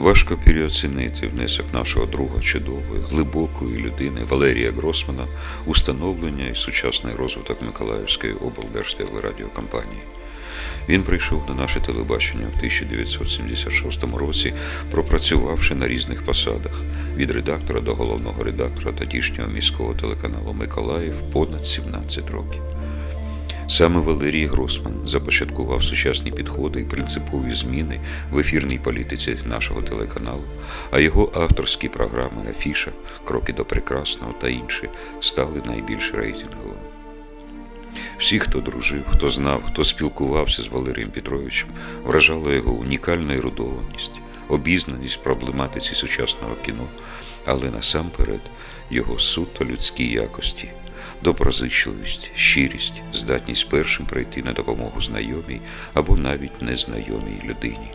Важко переоцінити внесок нашого друга чудової, глибокої людини Валерія Гросмана у становлення і сучасний розвиток Миколаївської облдержтелерадіокомпанії. Він прийшов на наше телебачення в 1976 році, пропрацювавши на різних посадах від редактора до головного редактора тодішнього міського телеканалу Миколаїв понад 17 років. Саме Валерій Гросман започаткував сучасні підходи і принципові зміни в ефірній політиці нашого телеканалу, а його авторські програми Афіша, Кроки до прекрасного та інші стали найбільш рейтинговими. Всі, хто дружив, хто знав, хто спілкувався з Валерієм Петровичем, вражала його унікальна ерудованість, обізнаність в проблематиці сучасного кіно, але насамперед його суто людські якості, доброзичливість, щирість, здатність першим прийти на допомогу знайомій або навіть незнайомій людині.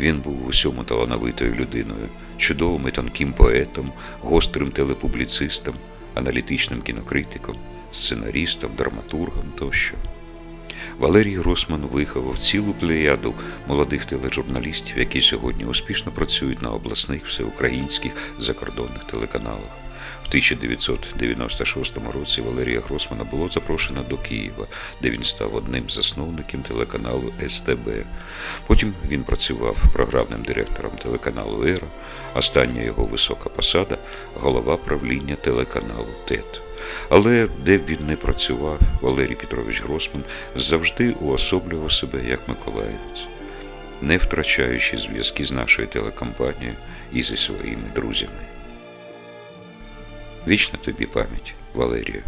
Він був в усьому талановитою людиною, чудовим і тонким поетом, гострим телепубліцистом, аналітичним кінокритиком, сценарістом, драматургом тощо. Валерій Гросман виховав цілу плеяду молодих тележурналістів, які сьогодні успішно працюють на обласних, всеукраїнських закордонних телеканалах. В 1996 році Валерія Гросмана було запрошено до Києва, де він став одним з засновників телеканалу СТБ. Потім він працював програмним директором телеканалу Ера. Остання його висока посада голова правління телеканалу ТЕТ. Але де б він не працював, Валерій Петрович Гросман завжди уособлював себе як миколаївець, не втрачаючи зв'язки з нашою телекомпанією і зі своїми друзями. Вічна тобі пам'ять, Валерію.